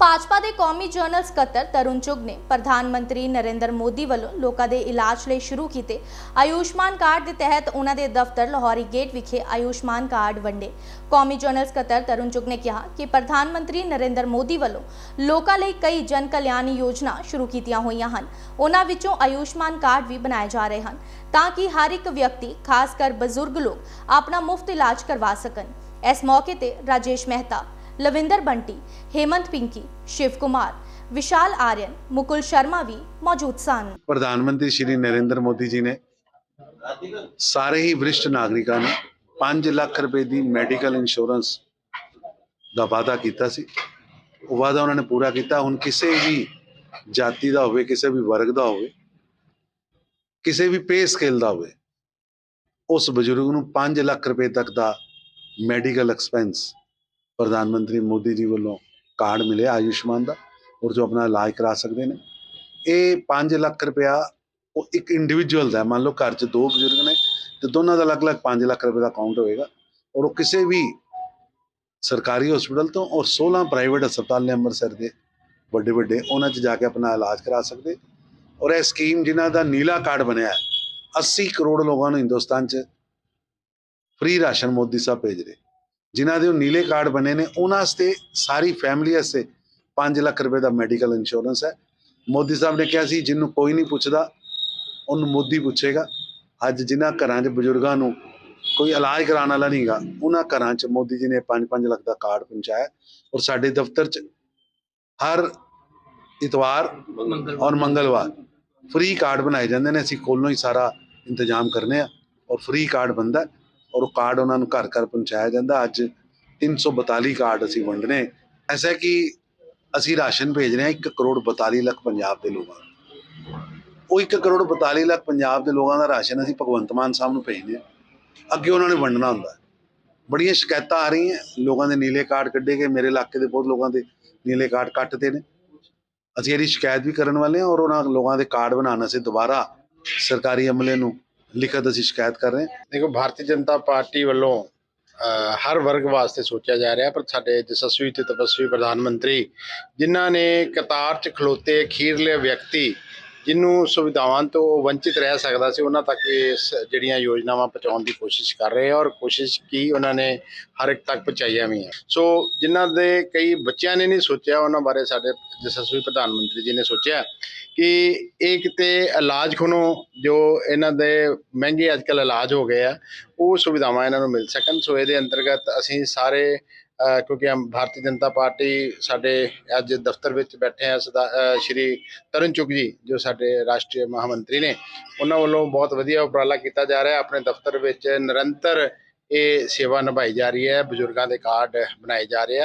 ਭਾਜਪਾ ਦੇ ਕੌਮੀ ਜਨਰਲ ਸਕੱਤਰ ਤਰੁਣ ਚੁੱਗ ਨੇ ਪ੍ਰਧਾਨ ਮੰਤਰੀ ਨਰਿੰਦਰ ਮੋਦੀ ਵੱਲੋਂ ਲੋਕਾਂ ਦੇ ਇਲਾਜ ਲਈ ਸ਼ੁਰੂ ਕੀਤੇ ਆਯੁਸ਼ਮਾਨ ਕਾਰਡ ਦੇ ਤਹਿਤ ਉਹਨਾਂ ਦੇ ਦਫ਼ਤਰ ਲਾਹੌਰੀ ਗੇਟ ਵਿਖੇ ਆਯੁਸ਼ਮਾਨ ਕਾਰਡ ਵੰਡੇ। ਕੌਮੀ ਜਨਰਲ ਸਕੱਤਰ ਤਰੁਣ ਚੁੱਗ ਨੇ ਕਿਹਾ ਕਿ ਪ੍ਰਧਾਨ ਮੰਤਰੀ ਨਰਿੰਦਰ ਮੋਦੀ ਵੱਲੋਂ ਲੋਕਾਂ ਲਈ ਕਈ ਜਨ ਕਲਿਆਣ ਯੋਜਨਾ ਸ਼ੁਰੂ ਕੀਤੀਆਂ ਹੋਈਆਂ ਹਨ। ਉਹਨਾਂ ਵਿੱਚੋਂ ਆਯੁਸ਼ਮਾਨ ਕਾਰਡ ਵੀ ਬਣਾਏ ਜਾ ਰਹੇ ਹਨ ਤਾਂ ਕਿ ਹਰ ਇੱਕ ਵਿਅਕਤੀ, ਖਾਸ ਕਰ ਬਜ਼ੁਰਗ ਲੋਕ, ਆਪਣਾ ਮੁਫਤ ਇਲਾਜ ਕਰਵਾ ਸਕਣ। ਇਸ ਮੌਕੇ ਤੇ ਰਾਜੇਸ਼ ਮਹਿਤਾ ਲਵਿੰਦਰ ਬੰਟੀ, ਹੇਮੰਤ ਪਿੰਕੀ, ਸ਼ਿਵ ਕੁਮਾਰ, ਵਿਸ਼ਾਲ ਆਰੀਅਨ ਮੁਕੁਲ ਸ਼ਰਮਾ ਵੀ ਮੌਜੂਦ ਸਨ। ਪ੍ਰਧਾਨ ਮੰਤਰੀ ਸ਼੍ਰੀ ਨਰਿੰਦਰ ਮੋਦੀ ਜੀ ਨੇ ਸਾਰੇ ਹੀ ਵਰਿਸ਼ਟ ਨਾਗਰਿਕਾਂ ਨੂੰ 5 ਲੱਖ ਰੁਪਏ ਦੀ ਮੈਡੀਕਲ ਇੰਸ਼ੋਰੈਂਸ ਦਾ ਵਾਅਦਾ ਕੀਤਾ ਸੀ। ਉਹ ਵਾਅਦਾ ਉਹਨਾਂ ਨੇ ਪੂਰਾ ਕੀਤਾ। ਹੁਣ ਕਿਸੇ ਵੀ ਜਾਤੀ ਦਾ ਹੋਵੇ, ਕਿਸੇ ਵੀ ਵਰਗ ਦਾ ਹੋਵੇ, ਕਿਸੇ ਵੀ ਪੇ ਸਕੇਲ ਦਾ ਹੋਵੇ, ਉਸ ਬਜ਼ੁਰਗ ਨੂੰ 5 ਲੱਖ ਰੁਪਏ ਤੱਕ ਦਾ ਮੈਡੀਕਲ ਐਕਸਪੈਂਸ ਪ੍ਰਧਾਨ ਮੰਤਰੀ ਮੋਦੀ ਜੀ ਵੱਲੋਂ ਕਾਰਡ ਮਿਲਿਆ ਆਯੁਸ਼ਮਾਨ ਦਾ, ਔਰ ਜੋ ਆਪਣਾ ਇਲਾਜ ਕਰਾ ਸਕਦੇ ਨੇ। ਇਹ 5 ਲੱਖ ਰੁਪਇਆ ਉਹ ਇੱਕ ਇੰਡੀਵਿਜੂਅਲ ਦਾ ਮੰਨ ਲਓ ਘਰ 'ਚ ਦੋ ਬਜ਼ੁਰਗ ਨੇ, ਤੇ ਦੋਨਾਂ ਦਾ ਅਲੱਗ-ਅਲੱਗ 5 ਲੱਖ ਰੁਪਏ ਦਾ ਅਕਾਊਂਟ ਹੋਵੇਗਾ ਔਰ ਉਹ ਕਿਸੇ ਵੀ ਸਰਕਾਰੀ ਹਸਪੀਟਲ ਤੋਂ ਔਰ 16 ਪ੍ਰਾਈਵੇਟ ਹਸਪਤਾਲ ਨੇ ਅੰਮ੍ਰਿਤਸਰ ਦੇ ਵੱਡੇ ਵੱਡੇ ਉਹਨਾਂ 'ਚ ਜਾ ਕੇ ਆਪਣਾ ਇਲਾਜ ਕਰਾ ਸਕਦੇ। ਔਰ ਇਹ ਸਕੀਮ ਜਿਨ੍ਹਾਂ ਦਾ ਨੀਲਾ ਕਾਰਡ ਬਣਿਆ ਹੈ 80 ਕਰੋੜ ਲੋਕਾਂ ਨੂੰ ਹਿੰਦੁਸਤਾਨ 'ਚ ਫ੍ਰੀ ਰਾਸ਼ਨ ਮੋਦੀ ਸਾਹਿਬ ਭੇਜ ਰਹੇ। ਜਿਨ੍ਹਾਂ ਦੇ ਉਹ ਨੀਲੇ ਕਾਰਡ ਬਣੇ ਨੇ, ਉਹਨਾਂ ਵਾਸਤੇ ਸਾਰੀ ਫੈਮਿਲੀ ਵਾਸਤੇ 5 ਲੱਖ ਰੁਪਏ ਦਾ ਮੈਡੀਕਲ ਇੰਸ਼ੋਰੈਂਸ ਹੈ। ਮੋਦੀ ਸਾਹਿਬ ਨੇ ਕਿਹਾ ਸੀ, ਜਿਹਨੂੰ ਕੋਈ ਨਹੀਂ ਪੁੱਛਦਾ, ਉਹਨੂੰ ਮੋਦੀ ਪੁੱਛੇਗਾ। ਅੱਜ ਜਿਨ੍ਹਾਂ ਘਰਾਂ 'ਚ ਬਜ਼ੁਰਗਾਂ ਨੂੰ ਕੋਈ ਇਲਾਜ ਕਰਾਉਣ ਵਾਲਾ ਨਹੀਂਗਾ ਉਹਨਾਂ ਘਰਾਂ 'ਚ ਮੋਦੀ ਜੀ ਨੇ 5-5 ਲੱਖ ਦਾ ਕਾਰਡ ਪਹੁੰਚਾਇਆ ਔਰ ਸਾਡੇ ਦਫ਼ਤਰ 'ਚ ਹਰ ਇਤਵਾਰ ਔਰ ਮੰਗਲਵਾਰ ਫ੍ਰੀ ਕਾਰਡ ਬਣਾਏ ਜਾਂਦੇ ਨੇ। ਅਸੀਂ ਕੋਲੋਂ ਹੀ ਸਾਰਾ ਇੰਤਜ਼ਾਮ ਕਰਨੇ ਆ ਔਰ ਫ੍ਰੀ ਕਾਰਡ ਬੰਦਾ ਔਰ ਉਹ ਕਾਰਡ ਉਹਨਾਂ ਨੂੰ ਘਰ ਘਰ ਪਹੁੰਚਾਇਆ ਜਾਂਦਾ। ਅੱਜ 342 ਕਾਰਡ ਅਸੀਂ ਵੰਡਨੇ ਐਸਾ ਕਿ ਅਸੀਂ ਰਾਸ਼ਨ ਭੇਜ ਰਹੇ ਹਾਂ 1 ਕਰੋੜ 42 ਲੱਖ ਪੰਜਾਬ ਦੇ ਲੋਕਾਂ ਨੂੰ। ਉਹ 1 ਕਰੋੜ 42 ਲੱਖ ਪੰਜਾਬ ਦੇ ਲੋਕਾਂ ਦਾ ਰਾਸ਼ਨ ਅਸੀਂ ਭਗਵੰਤ ਮਾਨ ਸਾਹਿਬ ਨੂੰ ਭੇਜਦੇ ਹਾਂ। ਅੱਗੇ ਉਹਨਾਂ ਨੇ ਵੰਡਣਾ ਹੁੰਦਾ ਬੜੀਆਂ ਸ਼ਿਕਾਇਤਾਂ ਆ ਰਹੀਆਂ ਲੋਕਾਂ ਦੇ ਨੀਲੇ ਕਾਰਡ ਕੱਢੇ ਗਏ। ਮੇਰੇ ਇਲਾਕੇ ਦੇ ਬਹੁਤ ਲੋਕਾਂ ਦੇ ਨੀਲੇ ਕਾਰਡ ਕੱਟਦੇ ਨੇ। ਅਸੀਂ ਇਹਦੀ ਸ਼ਿਕਾਇਤ ਵੀ ਕਰਨ ਵਾਲੇ ਹਾਂ ਔਰ ਉਹਨਾਂ ਲੋਕਾਂ ਦੇ ਕਾਰਡ ਬਣਾਉਣ ਅਸੀਂ ਦੁਬਾਰਾ ਸਰਕਾਰੀ ਅਮਲੇ ਨੂੰ ਲਿਖਤ ਅਸੀਂ ਸ਼ਿਕਾਇਤ ਕਰ ਰਹੇ ਹਾਂ। ਦੇਖੋ ਭਾਰਤੀ ਜਨਤਾ ਪਾਰਟੀ ਵੱਲੋਂ ਅ, ਹਰ ਵਰਗ ਵਾਸਤੇ ਸੋਚਿਆ ਜਾ ਰਿਹਾ ਪਰ ਸਾਡੇ ਜਸਸਵੀ ਤੇ ਤਪਸਵੀ ਪ੍ਰਧਾਨ ਮੰਤਰੀ ਜਿਨ੍ਹਾਂ ਨੇ ਕਤਾਰ 'ਚ ਖਲੋਤੇ ਅਖੀਰਲੇ ਵਿਅਕਤੀ ਜਿਹਨੂੰ ਸੁਵਿਧਾਵਾਂ ਤੋਂ ਵੰਚਿਤ ਰਹਿ ਸਕਦਾ ਸੀ, ਉਹਨਾਂ ਤੱਕ ਵੀ ਇਸ ਜਿਹੜੀਆਂ ਯੋਜਨਾਵਾਂ ਪਹੁੰਚਾਉਣ ਦੀ ਕੋਸ਼ਿਸ਼ ਕਰ ਰਹੇ ਆ ਔਰ ਕੋਸ਼ਿਸ਼ ਕੀ ਉਹਨਾਂ ਨੇ ਹਰ ਇੱਕ ਤੱਕ ਪਹੁੰਚਾਈਆਂ ਵੀ ਆ। ਸੋ ਜਿਨ੍ਹਾਂ ਦੇ ਕਈ ਬੱਚਿਆਂ ਨੇ ਨਹੀਂ ਸੋਚਿਆ, ਉਹਨਾਂ ਬਾਰੇ ਸਾਡੇ ਜਸਸਵੀ ਪ੍ਰਧਾਨ ਮੰਤਰੀ ਜੀ ਨੇ ਸੋਚਿਆ ਕਿ ਇਹ ਕਿਤੇ ਇਲਾਜ ਖੁਣੋ, ਜੋ ਇਹਨਾਂ ਦੇ ਮਹਿੰਗੇ ਅੱਜਕੱਲ ਇਲਾਜ ਹੋ ਗਏ ਆ, ਉਹ ਸੁਵਿਧਾਵਾਂ ਇਹਨਾਂ ਨੂੰ ਮਿਲ ਸਕਣ। ਸੋ ਇਹਦੇ ਅੰਤਰਗਤ ਅਸੀਂ ਸਾਰੇ ਕਿਉਂਕਿ ਭਾਰਤੀ ਜਨਤਾ ਪਾਰਟੀ ਸਾਡੇ ਅੱਜ ਦਫ਼ਤਰ ਵਿੱਚ ਬੈਠੇ ਆ, ਸਦਾ ਸ਼੍ਰੀ ਤਰੁਣ ਚੁੱਗ ਜੀ, ਜੋ ਸਾਡੇ ਰਾਸ਼ਟਰੀ ਮਹਾਮੰਤਰੀ ਨੇ, ਉਹਨਾਂ ਵੱਲੋਂ ਬਹੁਤ ਵਧੀਆ ਉਪਰਾਲਾ ਕੀਤਾ ਜਾ ਰਿਹਾ। ਆਪਣੇ ਦਫ਼ਤਰ ਵਿੱਚ ਨਿਰੰਤਰ ਇਹ ਸੇਵਾ ਨਿਭਾਈ ਜਾ ਰਹੀ ਹੈ, ਬਜ਼ੁਰਗਾਂ ਦੇ ਕਾਰਡ ਬਣਾਏ ਜਾ ਰਹੇ ਆ।